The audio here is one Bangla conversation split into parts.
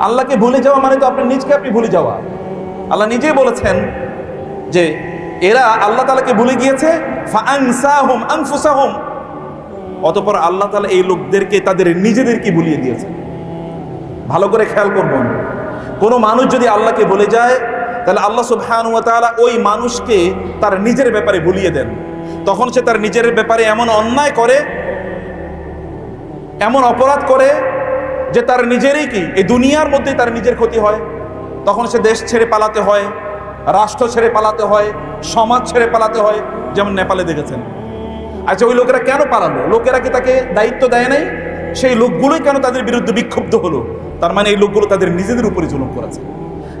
আল্লাহকে ভুলে যাওয়া মানে তো আপনার নিজকে আপনি ভুলে যাওয়া। আল্লাহ নিজেই বলেছেন যে এরা আল্লাহ তালাকে ভুলে গিয়েছে অতপর আল্লাহ তালা এই লোকদেরকে তাদের নিজেদেরকে ভুলিয়ে দিয়েছে। ভালো করে খেয়াল করবেন। কোনো মানুষ যদি আল্লাহকে বলে যায়, তাহলে আল্লাহ সুবহান তাআলা ওই মানুষকে তার নিজের ব্যাপারে ভুলিয়ে দেন। তখন সে তার নিজের ব্যাপারে এমন অন্যায় করে, এমন অপরাধ করে যে তার নিজেরই কি? এই দুনিয়ার মধ্যে তার নিজের ক্ষতি হয়। তখন সে দেশ ছেড়ে পালাতে হয়, রাষ্ট্র ছেড়ে পালাতে হয়, সমাজ ছেড়ে পালাতে হয়, যেমন নেপালে দেখেছেন। আচ্ছা ওই লোকেরা কেন পালালো? লোকেরা কি তাকে দায়িত্ব দেয় নাই? সেই লোকগুলোই কেন তাদের বিরুদ্ধে বিক্ষুব্ধ হলো? তার মানে এই লোকগুলো তাদের নিজেদের উপরে জুলুম করেছে।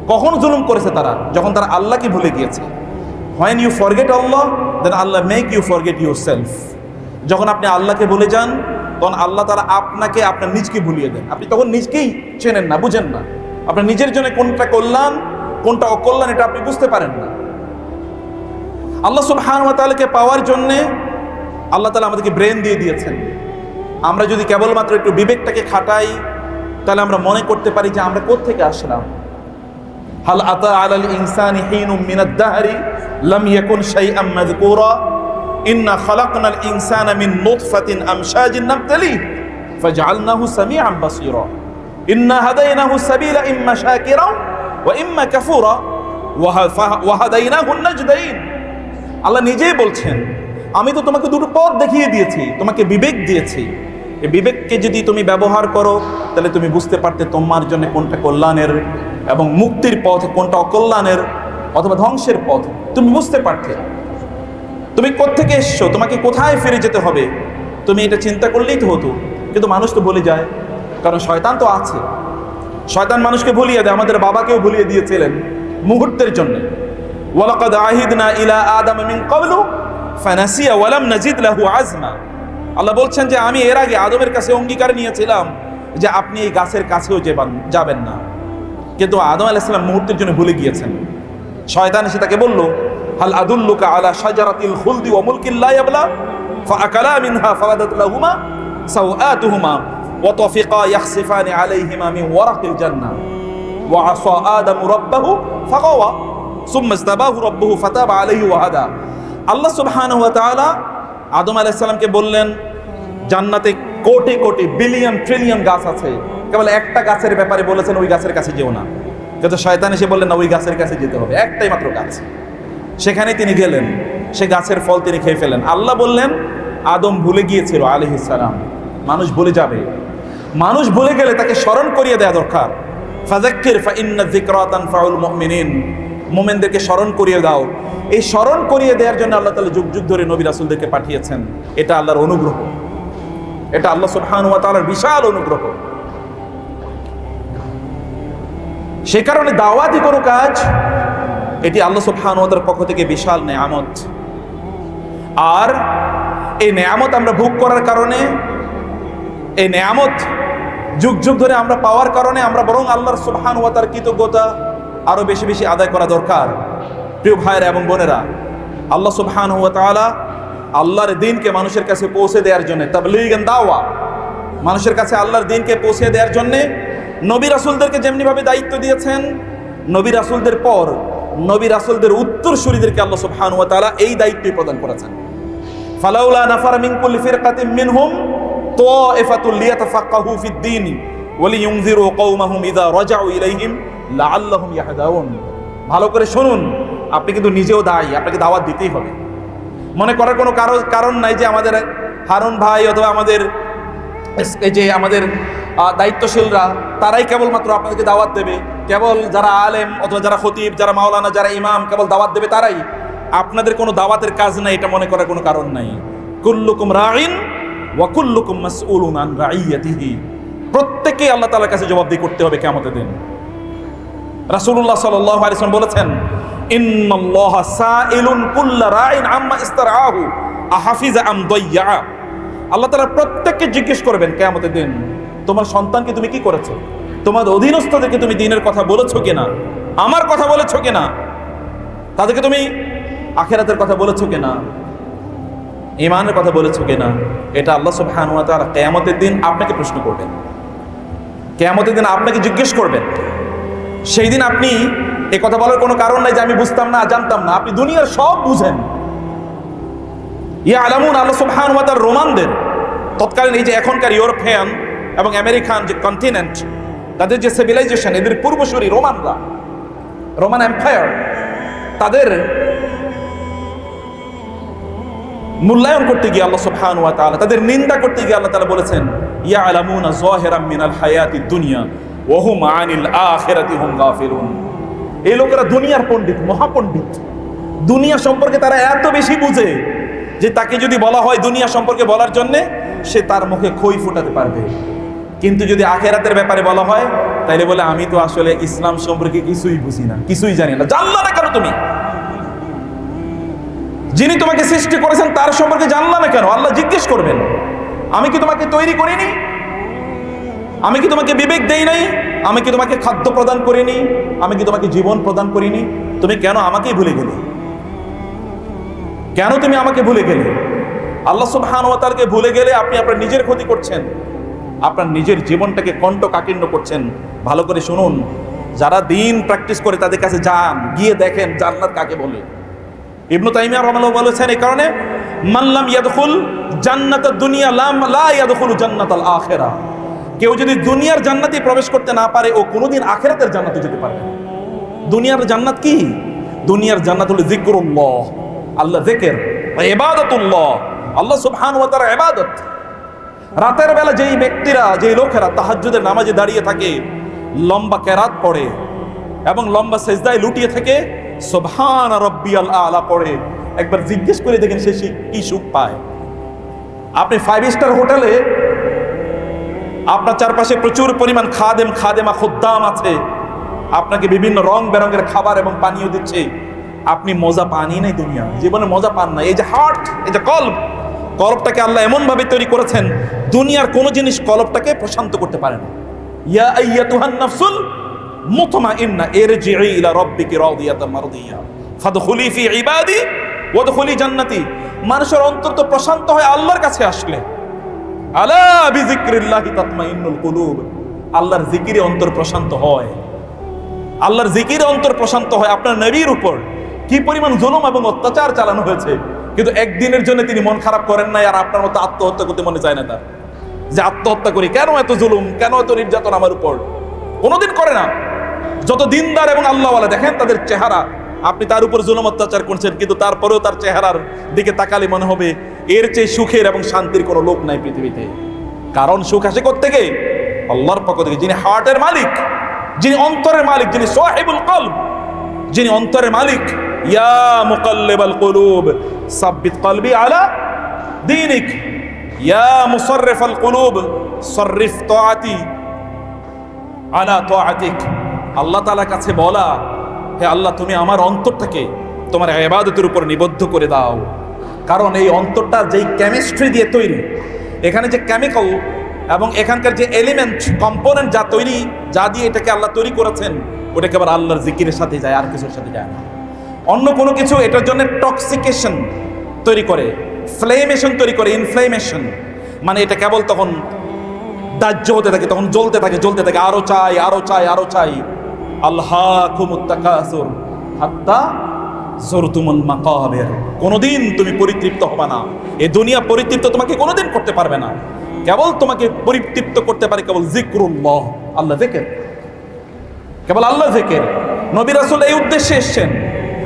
কখন জুলুম করেছে তারা? যখন তারা আল্লাহকে ভুলে গিয়েছে। When you forget Allah then Allah make you forget yourself যখন আপনি আল্লাহকে ভুলে যান তখন আল্লাহ তারা আপনাকে, আপনার নিজকে ভুলিয়ে দেন। আপনি তখন নিজকেই চেনেন না, বুঝেন না। আপনার নিজের জন্য কোনটা কল্যাণ, কোনটা অকল্যাণ, এটা আপনি বুঝতে পারেন না। আল্লাহ সুবহান ওয়া তাআলাকে পাওয়ার জন্যে আল্লাহ তালা আমাদেরকে ব্রেন দিয়ে দিয়েছেন। আমরা যদি কেবলমাত্র একটু বিবেকটাকে খাটাই, তাহলে আমরা মনে করতে পারি যে আমরা কোত্থেকে আসলাম। হাল আতা আলাল ইনসানি হিনুম মিনাদ দাহরি, লাম ইয়াকুন শাইআম মাযকুরা। ইন্না খালাকনাল ইনসানা মিন নুতফাতিন আমশাজিন নাবতালি ফাজআলনাহু সামিআন বাসীরা ইন্না হাদাইনাহু সাবিলা ইম্মা শাকিরা ওয়া ইম্মা কাফুরা ওয়া হাদাইনাহু নাজদাইন আল্লাহ নিজেই বলছেন, আমি তো তোমাকে দুটো পথ দেখিয়ে দিয়েছি, তোমাকে বিবেক দিয়েছি। এই বিবেককে যদি তুমি ব্যবহার করো, তাহলে তুমি বুঝতে পারতে তোমার জন্য কোনটা কল্যাণের এবং মুক্তির পথ কোনটা অকল্যাণের অথবা ধ্বংসের পথ। তুমি বুঝতে পারতে। তুমি কোত্থেকে এসছো? তোমাকে কোথায় ফিরে যেতে হবে? তুমি এটা চিন্তা করলেই তো হতো। কিন্তু মানুষ তো ভুলে যায়, কারণ শয়তান তো আছে। শয়তান মানুষকে ভুলিয়ে দেয়, আমাদের বাবাকেও ভুলিয়ে দিয়েছিলেন মুহূর্তের জন্য। ওয়ালাকাদ আহিদনা ইলা আদম মিন ক্বাবলু, ফানাসিয়া ওয়ালাম নাজিদ লাহু আজমা। আল্লাহ বলছেন যে, আমি এর আগে আদমের কাছে অঙ্গীকার নিয়েছিলাম যে, আপনি এই গাছের কাছেও যেবান- না। কিন্তু আদম আলাইসালাম মুহূর্তের জন্য ভুলে গিয়েছেন। শয়তান এসে তাকে বলল হাল আদুল্লুকা আলা শাজারাতিল খুলদি ওয়া মুলকিন লা ইয়াবলা, ফাআকালা মিনহা ফাওয়াদাত লাহুমা সাওআতুহুমা ওয়া তাফিকা ইয়াখসিফানি আলাইহিমা মিন ওয়ারাকিল জান্নাহ। ওয়া আসা আদামু রাব্বাহু ফাগাওয়া, সুম্মা ইস্তাবাহু রাব্বুহু ফাতাবা আলাইহি ওয়া হাদা আল্লাহ সুবহানাহু ওয়া তাআলা আদম আলাইহিস সালামকে বললেন, জান্নাতে কোটি কোটি বিলিয়ন ট্রিলিয়ন গাছ আছে। কেবল একটা গাছের ব্যাপারে বলেছেন, ওই গাছের কাছে যেও না। কিন্তু শয়তান এসে বললেন, না, ওই গাছের কাছে যেতে হবে। একটাই মাত্র গাছ। সেখানে তিনি গেলেন। সে গাছের ফল তিনি খেয়ে ফেলেন। আল্লাহ বললেন, আদম ভুলে গিয়েছিল আলহিসাম মানুষ ভুলে যাবে। মানুষ ভুলে গেলে তাকে স্মরণ করিয়ে দেওয়া দরকার। ফাজাক্কির ফা ইন্না যিকরা তানফাউল মুমিনিন। মোমেনদেরকে স্মরণ করিয়ে দাও। এই স্মরণ করিয়ে দেওয়ার জন্য আল্লাহ তাআলা যুগ যুগ ধরে নবী রাসূলদেরকে পাঠিয়েছেন। এটা আল্লাহর অনুগ্রহ। এটা আল্লাহ সুবহানাহু ওয়া তাআলার বিশাল অনুগ্রহ। সে কারণে দাওয়াতি কোনো কাজ এটি আল্লাহ সুবহানাহু ওয়া পক্ষ থেকে বিশাল নেয়ামত। আর এই নেয়ামত আমরা ভোগ করার কারণে, এই নেয়ামত যুগ যুগ ধরে আমরা পাওয়ার কারণে আমরা বরং আল্লাহর সুবহান ওয়া তার কৃতজ্ঞতা আরও বেশি বেশি আদায় করা দরকার। প্রিয় ভাইয়েরা এবং বোনেরা, আল্লাহ সুবহান ওয়া তাআলা আল্লাহর দিনকে মানুষের কাছে পৌঁছে দেওয়ার জন্য তাবলীগান দাওয়া, মানুষের কাছে আল্লাহর দিনকে পৌঁছে দেওয়ার জন্য নবী রাসূলদেরকে যেমনিভাবে দায়িত্ব দিয়েছেন, নবী রাসূলদের পর নবী রাসূলদের উত্তরসূরিদেরকে আল্লাহ সুবহানাহু ওয়া তাআলা এই দায়িত্বই প্রদান করেছেন। ফালাউলা নাফারা মিন কুল্লি ফিরকাতিন মিনহুম তাইফাতুল লিয়াতাফাক্কাহু ফিদ-দীন ওয়া লিইউনযিরু কওমাহুম ইযা রাজাউ ইলাইহিম লাআল্লাহুম ইয়াহদাউন। ভালো করে শুনুন, আপনি কিন্তু নিজেও দায়ী, আপনাকে দাওয়াত দিতেই হবে। মনে করার কোনো কারণ কারণ নাই যে আমাদের হারুন ভাই অথবা আমাদের যে আমাদের দায়িত্বশীলরা, তারাই কেবলমাত্র আপনাদেরকে দাওয়াত দেবে। কেবল যারা আলেম অথবা যারা খতিব, যারা মাওলানা, যারা ইমাম, কেবল দাওয়াত দেবে তারাই। আপনাদের কোনো দাওয়াতের কাজ নাই, এটা মনে করার কোনো কারণ নাই। কুল্লুকুম রাইন ওয়া কুল্লুকুম মাসউলুন আন রাইয়াতিহি প্রত্যেককেই আল্লাহ তাআলার কাছে জবাবদিহি করতে হবে কিয়ামতের দিন। রাসূলুল্লাহ সাল্লাল্লাহু আলাইহি ওয়াসাল্লাম বলেছেন, ইন্নাল্লাহা সাইলুন কুল্লা রাইন আম্মা ইস্তারআহু, আহাফিজা আম দাইয়া আল্লাহ তাআলা প্রত্যেককে জিজ্ঞেস করবেন কিয়ামতের দিন, তোমার সন্তানকে তুমি কি করেছ? তোমার অধীনস্থদেরকে তুমি দিনের কথা বলেছ কিনা? আমার কথা বলেছ কিনা? তাদেরকে তুমি আখেরাতের কথা বলেছ কিনা? ইমানের কথা বলেছ কিনা? এটা আল্লাহ সুবহানাহু ওয়া তাআলা কিয়ামতের দিন আপনাকে প্রশ্ন করবেন। কেয়ামতের দিন আপনাকে জিজ্ঞেস করবেন। সেই দিন আপনি এ কথা বলার কোনো কারণ নাই যে আমি বুঝতাম না, জানতাম না। আপনি দুনিয়ার সব বুঝেন। ইয়া আলামুন আল্লাহ সুবহান ওয়া রোমানদের। তৎকালীন এই যে এখনকার ইউরোপিয়ান এবং আমেরিকান যে কন্টিনেন্ট তাদের যে সিভিলাইজেশন এদের পূর্বসূরি রোমানরা, রোমান এম্পায়ার, তাদের মূল্যায়ন করতে গিয়ে আল্লাহ সুবহান ওয়া তাআলা, তাদের নিন্দা করতে গিয়ে আল্লাহ তাআলা বলেছেন ইয়া আলামুনা যাহিরাম মিনাল হায়াতিদ দুনিয়া, ওয়া হুম আনিল আখিরাতি হুম গাফিলুন। এই লোকেরা দুনিয়ার পণ্ডিত, মহাপণ্ডিত। দুনিয়া সম্পর্কে তারা এত বেশি বুঝে যে তাকে যদি বলা হয় দুনিয়া সম্পর্কে বলার জন্যে, সে তার মুখে খই ফোটাতে পারবে। কিন্তু যদি আখেরাতের ব্যাপারে বলা হয়, তাইলে বলে, আমি তো আসলে ইসলাম সম্পর্কে কিছুই বুঝি না, কিছুই জানি না। জানলা না কেন তুমি? যিনি তোমাকে সৃষ্টি করেছেন, তার সম্পর্কে জানলা না কেন? আল্লাহ জিজ্ঞেস করবেন, আমি কি তোমাকে তৈরি করিনি? আমি কি তোমাকে বিবেক দেই নাই? আমি কি তোমাকে খাদ্য প্রদান করিনি? আমি কি তোমাকে জীবন প্রদান করিনি? তুমি কেন আমাকেই ভুলে গেলে? কেন তুমি আমাকে ভুলে গেলে? আল্লাহ সুবহানকে ভুলে গেলে আপনি আপনার নিজের ক্ষতি করছেন। আপনার নিজের জীবনটাকে কণ্ঠ কাকিন্ন করছেন। ভালো করে শুনুন। যারা দিন প্র্যাকটিস করে তাদের কাছে যান, গিয়ে দেখেন জান্নাত কাকে বলে। ইবনু তাইমিয়া রহমাল্লাহ বলেছেন এই কারণে মাল্লাম ইয়াদখুল জান্নাত দুনিয়া, লাম লা ইয়াদখুল জান্নাত আল আখেরা। কেউ যদি দুনিয়ার জান্নাতে প্রবেশ করতে না পারে, ও কোনোদিন আখেরাতের জান্নাতে যেতে পারবে দুনিয়ার জান্নাত কি? দুনিয়ার জান্নাত হলো জিক্রুল্লাহ আল্লাহ জিকির ইবাদতুল্লাহ। আল্লাহ সুবহানাহু ওয়া তাআলা ইবাদত। রাতের বেলা যেই ব্যক্তিরা, যেই লোকেরা তাহাজ্জুদের নামাজে দাঁড়িয়ে থাকে, লম্বা কেরাত পড়ে এবং লম্বা সেজদায় লুটিয়ে থেকে, সুবহান রব্বিয়াল আলা পড়ে। একবার জিজ্ঞেস করে দেখেন সে সে কি সুখ পায়। আপনি ফাইভ স্টার হোটেলে আপনার চারপাশে প্রচুর পরিমাণ খাদেম, খাদেমা, খুদ্দাম আছে। আপনাকে বিভিন্ন রং বেরঙের খাবার এবং পানীয় দিচ্ছে। আপনি মজা পানি নাই দুনিয়া জীবনে মজা পান না। এই যে হার্ট এই যে কল্প কলবটাকে আল্লাহ এমন ভাবে তৈরি করেছেন, দুনিয়ার কোনো জিনিস কলবটাকে প্রশান্ত করতে পারে না। ইয়া আইয়াতুহান নাফসুল মুতমাইন্না ইরজিই ইলা রাব্বিকি রাদিয়াতাম মারদিয়া। ফাদখুলি ফি ইবাদি ওয়াদখুলি জান্নাতি। মানুষের অন্তর তো প্রশান্ত হয় আল্লাহর কাছে আসলে। আলা বিজিক্রিল্লাহি তাতমাইন্নুল কুলুব। আল্লাহর জিকিরে অন্তর প্রশান্ত হয়। আল্লাহর জিকিরে অন্তর প্রশান্ত হয় আপনার নবীর উপর। কি পরিমাণ জুলুম এবং অত্যাচার চালানো হয়েছে। কিন্তু একদিনের জন্য তিনি মন খারাপ করেন নাই আর আপনার মতো আত্মহত্যা করতে মনে চায় না তার। যে আত্মহত্যা করি, কেন এত জুলুম, কেন এত নির্যাতন আমার উপর? কোনোদিন করে না। যত দিনদার এবং আল্লাহওয়ালা, দেখেন তাদের চেহারা। আপনি তার উপর জুলুম অত্যাচার করছেন, কিন্তু তারপরেও তার চেহারার দিকে তাকালে মনে হবে, এর চেয়ে সুখের এবং শান্তির কোনো লোক নাই পৃথিবীতে। কারণ সুখ আসে থেকে আল্লাহর পক্ষ থেকে। যিনি হার্টের মালিক, যিনি অন্তরের মালিক, যিনি সোহেবুল কলব যিনি অন্তরের মালিক ইয়া মুকাল্লিবাল কুলুব, সাব্বিত কলবি আলা দীনিক। ইয়া মুসাররিফাল কুলুব, সররিফ তাআতি আলা তাআতিক আল্লাহ তাআলার কাছে বলা, হে আল্লাহ, তুমি আমার অন্তরটাকে তোমার ইবাদতের উপর নিবদ্ধ করে দাও। কারণ এই অন্তরটা যেই কেমিস্ট্রি দিয়ে তৈরি, এখানে যে কেমিক্যাল এবং এখানকার যে এলিমেন্ট কম্পোনেন্ট যা তৈরি, যা দিয়ে এটাকে আল্লাহ তৈরি করেছেন, ওটাকে আবার আল্লাহর জিকিরের সাথে যায়, আর কিছুর সাথে যায় না। অন্য কোনো কিছু এটার জন্য টক্সিকেশন তৈরি করে ফ্লেমেশন তৈরি করে ইনফ্লেমেশন মানে এটা কেবল তখন দাহ্য হতে থাকে, তখন জ্বলতে থাকে জ্বলতে থাকে, আরও চাই আরও চাই আরও চাই। আল্লাহ কুমুত্তাকাসুর হাত্তা জরতুমুল মাকাবের। কোনোদিন তুমি পরিতৃপ্ত হবে না। এই দুনিয়া পরিতৃপ্ত তোমাকে কোনোদিন করতে পারবে না। কেবল তোমাকে পরিতৃপ্ত করতে পারে কেবল জিক্রুল্লাহ, আল্লাহ জেকের। কেবল আল্লাহ জেকের। নবী রাসূল এই উদ্দেশ্যে এসেছেন।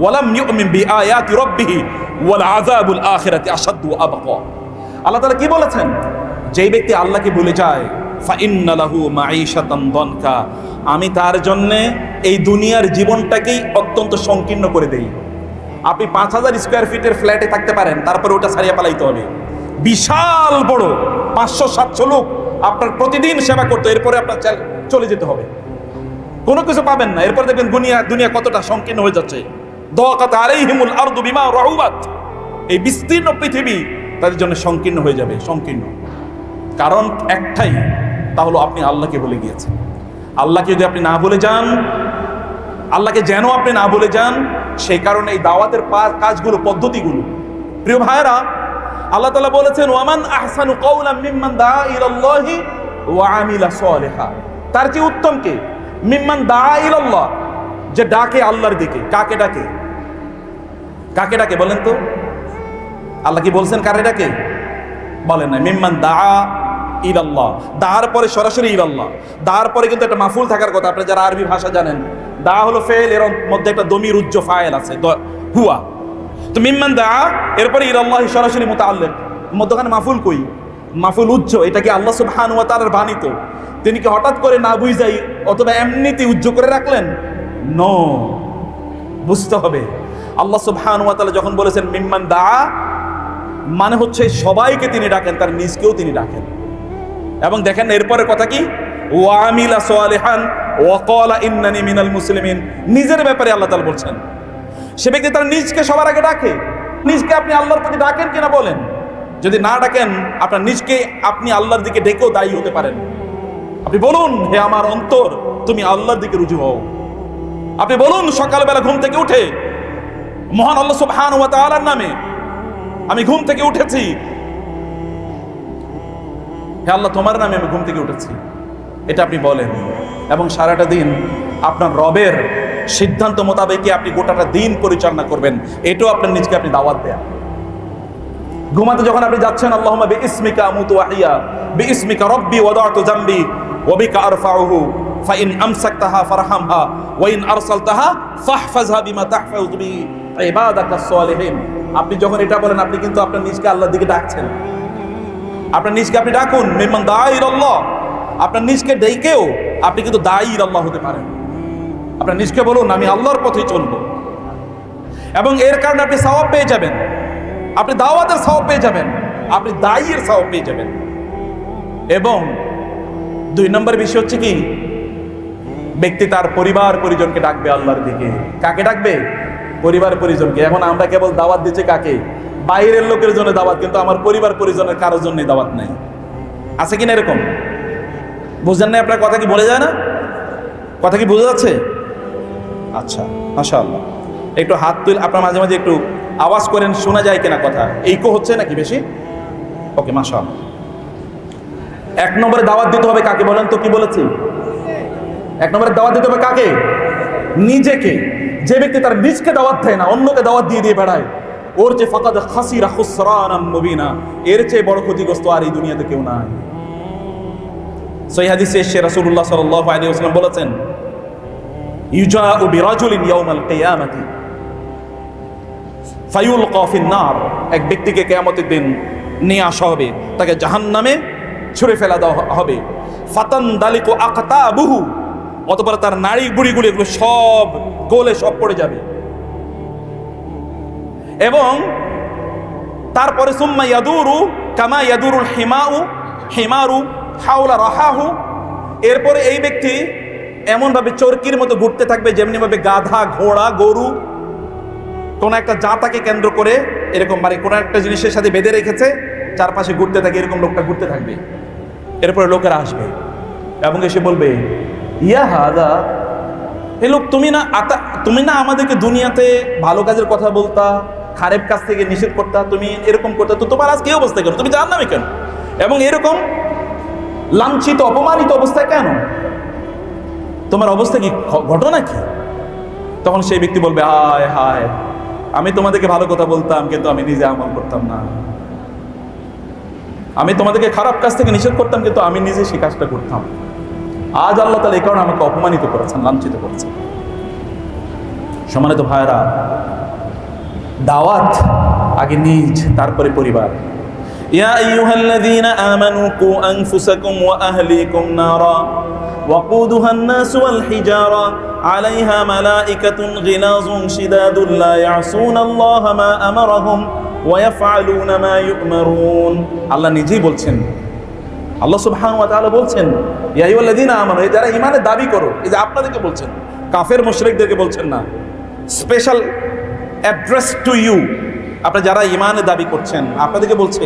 ওয়ালাম ইউমিন বিআয়াতি রাব্বিহি ওয়াল আযাবুল আখিরাতি আশাদ্দু আবকা। আল্লাহ তাআলা কি বলেছেন? যেই ব্যক্তি আল্লাহকে ভুলে যায় ফাইন্নালাহু মাঈশাতান দনকা। আমি তার জন্য এই দুনিয়ার জীবনটাকেই অত্যন্ত সংকীর্ণ করে দেই। আপনি পাঁচ হাজার স্কোয়ার ফিটের ফ্ল্যাটে থাকতে পারেন, তারপরে ওটা ছাড়িয়ে পালাইতে হবে। বিশাল বড়, পাঁচশো, সাতশো লোক আপনার প্রতিদিন সেবা করতো, এরপরে আপনার চলে যেতে হবে। কোনো কিছু পাবেন না, এরপর দেখবেন দুনিয়া দুনিয়া কতটা সংকীর্ণ হয়ে যাচ্ছে। দোয়াকাত আলাইহিমুল আরদু বিমা রাহুবাত এই বিস্তীর্ণ পৃথিবী তাদের জন্য সংকীর্ণ হয়ে যাবে, সংকীর্ণ। কারণ একটাই, তা হলো আপনি আল্লাহকে বলে গিয়েছেন। আল্লাহকে যদি আপনি না বলে যান, আল্লাহকে যেন আপনি না বলে যান, সেই কারণে এই দাওয়াতের কাজগুলো, পদ্ধতিগুলো। প্রিয় ভাইরা আল্লাহ তাআলা বলেছেন, ওয়ামান আহসানু কওলাম মিম্মান দা ইলাল্লাহি ওয়া আমিলা সালিহা। তার চেয়ে উত্তম কে? মিম্মান দা ইলাল্লাহ, যে ডাকে আল্লাহর দিকে, কাকে ডাকে? কাকে ডাকে বলেন তো? আল্লাহ কি বলছেন কারে ডাকে? বলেন না মিম্মান দা ইলাল্লাহ। দার পরে সরাসরি ইলাল্লাহ। দার পরে কিন্তু একটা মাফুল থাকার কথা, আপনি যারা আরবি ভাষা জানেন। দা হলো ফেল, এর মধ্যে একটা দমির উজ্জ ফায়েল আছে হুয়া। তো মিম্মান দা এরপরে ইলাল্লাহ সরাসরি মুতাআল্লিক। মধ্যখানে মাফুল কই? মাফুল উজ্জ, এটা কি আল্লাহ সুবহানাহু ওয়া তাআলার বাণিত তিনি কি হঠাৎ করে না বুঝাই অথবা এমনিতে উজ্জ করে রাখলেন? নো। বুঝতে হবে। আল্লাহ তাআলা যখন বলেছেন, মিম্মান দা মানে হচ্ছে সবাইকে তিনি ডাকেন, তার নিজকেও তিনি ডাকেন। এবং দেখেন, এরপরে কথা কি? ওয়ামিলা সোয়ালিহান ওয়াকালা ইন্নানি মিনাল মুসলিমিন নিজের ব্যাপারে আল্লাহ তাআলা বলছেন। সে ব্যক্তি তার নিজকে সবার আগে ডাকে। নিজকে আপনি আল্লাহর প্রতি ডাকেন কিনা বলেন? যদি না ডাকেন, আপনার নিজকে আপনি আল্লাহর দিকে ডেকেও দায়ী হতে পারেন। আপনি বলুন, হে আমার অন্তর, তুমি আল্লাহর দিকে রুজু হও। আপনি বলুন, সকালবেলা ঘুম থেকে উঠে মহান আল্লাহ সুবহানাহু ওয়া তাআলার নামে আমি ঘুম থেকে উঠেছি। হে আল্লাহ, তোমার নামে আমি ঘুম থেকে উঠেছি। এটা আপনি বলেন। এবং সারাটা দিন আপনার রবের সিদ্ধান্ত মোতাবেকই আপনি গোটাটা দিন পরিচালনা করবেন। এটাও আপনার নিজকে আপনি দাওয়াত দেয়া ঘুমাতে যখন আপনি যাচ্ছেন, আল্লাহুম্মা বিইসমিকা আমুতু ওয়া আহইয়া বিইসমিকা রব্বি ওয়াদাতু জামবি, ওয়া বিকা আরফাউহু, ফাইন আমসাকতাহা ফারহামহা, ওয়া ইন আরসালতাহা ফাহফাজহা বিমা তাহফাজু বি আপনি যখন এটা বলেন, আপনি কিন্তু আপনার নিজকে আল্লাহর দিকে ডাকছেন। আপনার নিজকে আপনি ডাকুন মেহমান দায়ীর আল্লাহ আপনার নিজকে ডেকেও আপনি কিন্তু দায়ীর আল্লাহ হতে পারেন। আপনার নিজকে বলুন, আমি আল্লাহর পথে চলবো। এবং এর কারণে আপনি সওয়াব পেয়ে যাবেন। আপনি দাওয়াতের সওয়াব পেয়ে যাবেন। আপনি দায়ীর সওয়াব পেয়ে যাবেন। এবং দুই নম্বর বিষয় হচ্ছে কি? ব্যক্তি তার পরিবার পরিজনকে ডাকবে আল্লাহর দিকে। কাকে ডাকবে? পরিবার পরিজনকে। এখন আমরা কেবল দাওয়াত দিচ্ছি কাকে? বাইরের লোকের জন্য দাওয়াত, কিন্তু আমার পরিবার পরিজনের কারোর জন্য দাওয়াত নাই। আছে কিনা এরকম? বুঝলেন না আপনার কথা কি বলে যায় না? কথা কি বোঝা যাচ্ছে? আচ্ছা মাশা একটু হাত তুল, আপনার মাঝে মাঝে একটু আওয়াজ করেন, শোনা যায় কিনা কথা? এইকো হচ্ছে নাকি বেশি? ওকে মাশা এক নম্বরে দাওয়াত দিতে হবে কাকে বলেন তো কি বলেছি? এক নম্বরে দাওয়াত দিতে হবে কাকে? নিজেকে। যে ব্যক্তি তার নিজকে দাওয়াত দেয় না, অন্যকে দাওয়াত দিয়ে দিয়ে বেড়ায়, ওর যে ফাকাদ খাসিরা খুসরানাম মুবিনা, এর চেয়ে বড় ক্ষতিগ্রস্ত আর এই দুনিয়াতে কেউ নাই। সহি হাদিসে এসে রাসূলুল্লাহ সাল্লাল্লাহু আলাইহি ওয়াসাল্লাম বলেছেন, ইউজাউ বিরাজুলিন ইয়াউমাল কিয়ামাতি, ফায়ুলকা ফিন নার এক ব্যক্তিকে কিয়ামতের দিন নিয়ে আসা হবে, তাকে জাহান্নামে ছুঁড়ে ফেলা দেওয়া হবে। ফাতান দালিকু আকাতাবুহু অতপর তার নাড়ি বুড়িগুলি এগুলো সব গোলে সব পড়ে যাবে। এবং তারপরে সুম্মা ইয়াদুরু কামা ইয়াদুরুল হিমাউ, হিমারু হাওলা রাহাহু। এরপরে এই ব্যক্তি এমনভাবে চরকির মতো ঘুরতে থাকবে, যেমনিভাবে গাধা, ঘোড়া, গরু, কোন একটা জাতাকে কেন্দ্র করে এরকম মানে কোন একটা জিনিসের সাথে বেঁধে রেখেছে, চারপাশে ঘুরতে থাকে, এরকম লোকটা ঘুরতে থাকবে। এরপরে লোকেরা আসবে এবং এসে বলবে ইয়া হাদা, এ লোক, তুমি না আতা, তুমি না আমাদেরকে দুনিয়াতে ভালো কাজের কথা বলতা, খারাপ কাজ থেকে নিষেধ করতা, তুমি এরকম করতে, তো তোমার আজকে এই অবস্থা কেন? তুমি জান নামে কেন? এবং এরকম লাঞ্ছিত, অপমানিত অবস্থায় কেন? তোমার অবস্থা কি ঘটনা কি? তখন সেই ব্যক্তি বলবে, হায় হায়, আমি তোমাদেরকে ভালো কথা বলতাম, কিন্তু আমি নিজে আমল করতাম না। আমি তোমাদেরকে খারাপ কাজ থেকে নিষেধ করতাম, কিন্তু আমি নিজে সেই কাজটা করতাম। আজ আল্লাহ তালা এই কারণে আমাকে অপমানিত করেছেন লাঞ্ছিত করেছেন সমানিত ভাইরা দাওয়াত আগে নিজ তারপরে পরিবার يا أيها الذين آمنوا قوا أنفسكم وأهليكم نارا وقودها الناس والحجارة عليها ملائكة غلاظ شداد لا يعصون الله ما أمرهم ويفعلون ما يؤمرون الله নিজেই বলছেন আল্লাহ সুবহানাহু ওয়া তাআলা বলছেন, ইয়া আইয়ুহাল্লাযীনা আমানু, এই যারা ঈমানের দাবি করো, এই যে আপনাদেরকে বলছেন, কাফের মুশরিকদেরকে বলছেন না স্পেশাল অ্যাড্রেস টু ইউ আপনারা যারা ঈমানের দাবি করছেন, আপনাদেরকে বলছে,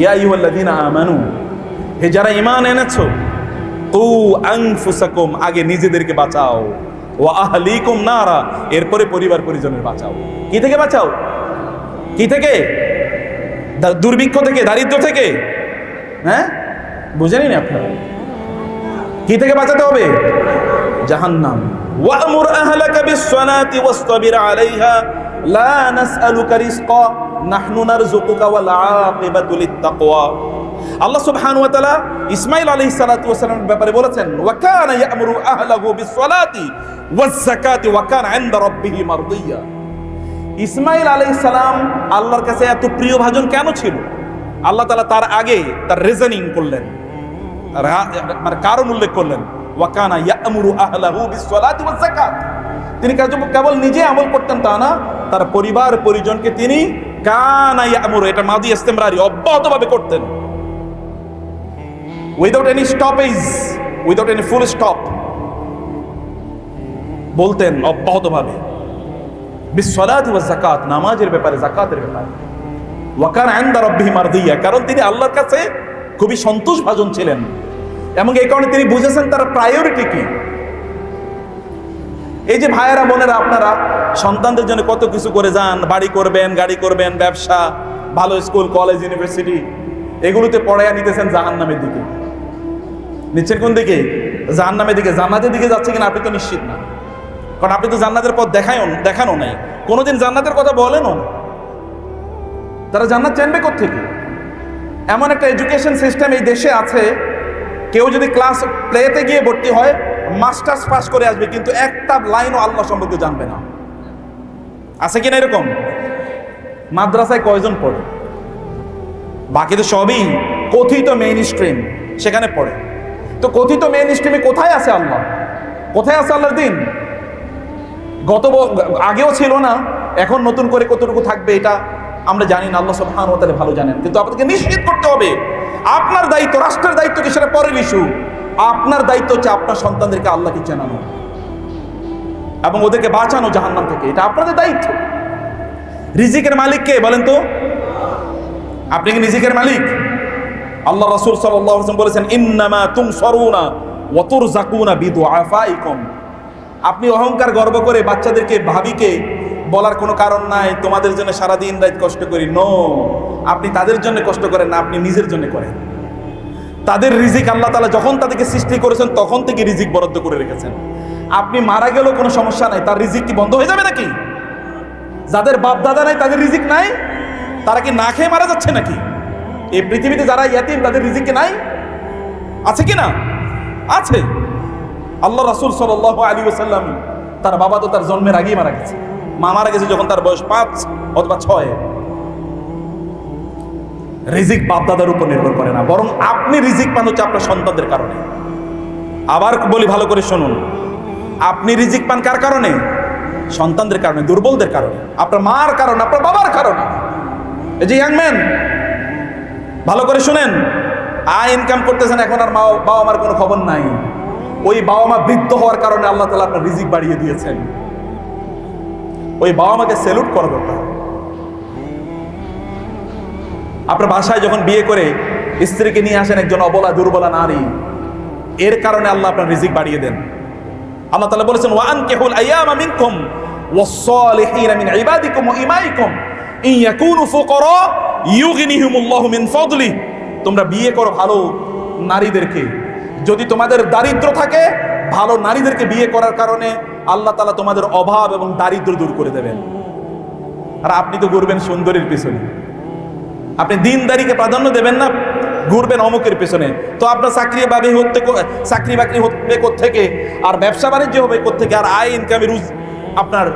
ইয়া আইয়ুহাল্লাযীনা আমানু, হে যারা ঈমান এনেছো, কু আনফুসাকুম, আগে নিজেদেরকে বাঁচাও, ওয়া আহলিকুম নারা, এরপরে পরিবার পরিজনের বাঁচাও। কি থেকে বাঁচাও? কি থেকে? দুর্ভিক্ষ থেকে, দারিদ্র থেকে? হ্যাঁ? বুঝেনি আপনারা? কি থেকে বাঁচাতে হবে? জাহান্নাম। আহলাকা বিসসালাতি ওয়াসতাবির আলাইহা, লা নাসআলুকা রিজকা, নাহনু নারযুকুকা ওয়াল আকিবাতু লিত্তাকওয়া। আল্লাহ সুবহানাহু ওয়া তাআলা ইসমাঈল আলাইহিস সালাতু ওয়াস সালামের ব্যাপারে বলেছেন, ওয়া কানা ইয়ামুরু আহলাহু বিসসালাতি ওয়াজ যাকাতি ওয়া কানা ইনদা রাব্বিহি মারদিয়া। ইসমাইল আলাইহিস সালাম আল্লাহর কাছে এত প্রিয় ভাজন কেন ছিল? আল্লাহ তালা তার আগে তার রিজনিং করলেন। মানে কারণ উল্লেখ করলেন। ওয়াকানা ইয়ামুরু আহলাহু বিসসালাতি ওয়াজ যাকাত তিনি কেবল- নিজে আমল করতেন তা না, তার পরিবার, পরিজনকে তিনি কানা ইয়ামুরু, এটা মাদি অব্যাহতভাবে করতেন। Without any stoppage without any full stop বলতেন অব্যাহতভাবে। বিসসালাতি ওয়াজ যাকাত নামাজের ব্যাপারে, যাকাতের ব্যাপারে। ওয়াকান আইন্দা রব্বিহি মারদিয়া, কারণ তিনি আল্লাহর কাছে খুবই সন্তোষ ভাজন ছিলেন। এবং এই কারণে তিনি বুঝেছেন তার প্রায়োরিটি কি। এই যে ভাইয়েরা, বোনেরা, আপনারা, সন্তানদের জন্য কত কিছু করে যান। বাড়ি করবেন, গাড়ি করবেন, ব্যবসা, ভালো স্কুল কলেজ ইউনিভার্সিটি এগুলোতে পড়াইয়া নিতেছেন জাহান্নামের দিকে। নিচ্ছেন কোন দিকে? জাহান্নামের দিকে। জান্নাতের দিকে যাচ্ছে কিনা আপনি তো নিশ্চিত না। কারণ আপনি তো জান্নাতের পথ দেখায় দেখানো নাই। কোনোদিন জান্নাতের কথা বলেনও? না তারা জান্নাত জানবে থেকে এমন একটা এডুকেশন সিস্টেম এই দেশে আছে, কেউ যদি ক্লাস প্লেতে গিয়ে ভর্তি হয় মাস্টার্স পাস করে আসবে, কিন্তু একটা লাইনও আল্লাহ সম্পর্কে জানবে না। আছে কিনা এরকম? মাদ্রাসায় কয়জন পড়ে? বাকি তো সবই কথিত মেইন স্ট্রিম সেখানে পড়ে। তো কথিত মেইন স্ট্রিমে কোথায় আছে আল্লাহ? কোথায় আছে আল্লাহর দিন? গত আগেও ছিল না, এখন নতুন করে কতটুকু থাকবে এটা আমরা জানি না, আল্লাহ সুবহানাহু ওয়া তাআলা ভালো জানেন। কিন্তু আপনাদেরকে নিশ্চিত করতে হবে, আপনার দায়িত্ব, রাষ্ট্রের দায়িত্ব কি সেটা পরের ইস্যু আপনার দায়িত্ব হচ্ছে আপনার সন্তানদেরকে আল্লাহকে চেনানো এবং ওদেরকে বাঁচানো জাহান্নাম থেকে। এটা আপনাদের দায়িত্ব। রিজিকের মালিক কে বলেন তো? আপনি কি রিজিকের মালিক? আল্লাহ রাসূল সাল্লাল্লাহু বলেছেন, ইন্নামা তুমসারুনা ওয়া তুরজাকুনা বিদুআফাইকুম। আপনি অহংকার গর্ব করে বাচ্চাদেরকে, ভাবিকে বলার কোনো কারণ নাই, তোমাদের জন্য সারা দিন রাত কষ্ট করি। নো আপনি তাদের জন্য কষ্ট করেন না, আপনি নিজের জন্য করেন। তাদের রিজিক আল্লাহ তালা যখন তাদেরকে সৃষ্টি করেছেন, তখন থেকে রিজিক বরাদ্দ করে রেখেছেন। আপনি মারা গেলেও কোনো সমস্যা নাই, তার রিজিক কি বন্ধ হয়ে যাবে নাকি? যাদের বাপ দাদা নাই, তাদের রিজিক নাই? তারা কি না খেয়ে মারা যাচ্ছে নাকি? এই পৃথিবীতে যারা ইয়াতিম, তাদের রিজিক কি নাই? আছে কি না? আছে। আল্লাহ রাসূল সাল্লাল্লাহু আলী ওসাল্লাম তার বাবা তো তার জন্মের আগেই মারা গেছে। মা মারা গেছে যখন তার বয়স পাঁচ অথবা ছয়। রিজিক বাপ দাদার উপর নির্ভর করে না, বরং আপনি রিজিক পান হচ্ছে আপনার সন্তানদের কারণে। আবার বলি ভালো করে শুনুন, আপনি রিজিক পান কার কারণে? সন্তানদের কারণে, দুর্বলদের কারণে, আপনার মার কারণে, আপনার বাবার কারণে। এই যে ইয়াংম্যান ভালো করে শুনেন, আয় ইনকাম করতেছেন, এখন আর মা বাবা মার কোনো খবর নাই। ওই বাবা মা বৃদ্ধ হওয়ার কারণে আল্লাহ তালা আপনার রিজিক বাড়িয়ে দিয়েছেন। ওই বাবা মাকে সেলুট করা দরকার। আপনার বাসায় যখন বিয়ে করে স্ত্রীকে নিয়ে আসেন একজন অবলা, দুর্বলা নারী, এর কারণে আল্লাহ আপনার রিজিক বাড়িয়ে দেন। আল্লাহ তালা বলেছেন ওয়ান কেহুল আইয়ামা মিনকুম ওয়াস-সালিহিনা মিন ইবাদিকুম ওয়া ইমাইকুম। ইন ইয়াকুনু ফুকারা ইউগনিহিমুল্লাহু মিন ফাদলি। তোমরা বিয়ে করো ভালো নারীদেরকে। যদি তোমাদের দারিদ্র থাকে, ভালো নারীদেরকে বিয়ে করার কারণে আল্লাহ তালা তোমাদের অভাব এবং দারিদ্র দূর করে দেবেন। আর আপনি তো ঘুরবেন সুন্দরীর পিছনে। আপনি দিনদারিকে প্রাধান্য দেবেন না, ঘুরবেন অমুকের পেছনে। তো আপনার চাকরি বাবি হতে চাকরি বাকরি হবে থেকে আর ব্যবসা বাণিজ্য হবে থেকে আর আয় ইনকামে রুজ আপনার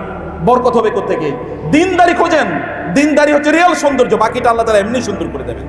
বরকত হবে থেকে দিনদারি খোঁজেন। দিনদারি হচ্ছে রিয়াল সৌন্দর্য, বাকিটা আল্লাহ তালা এমনি সুন্দর করে দেবেন।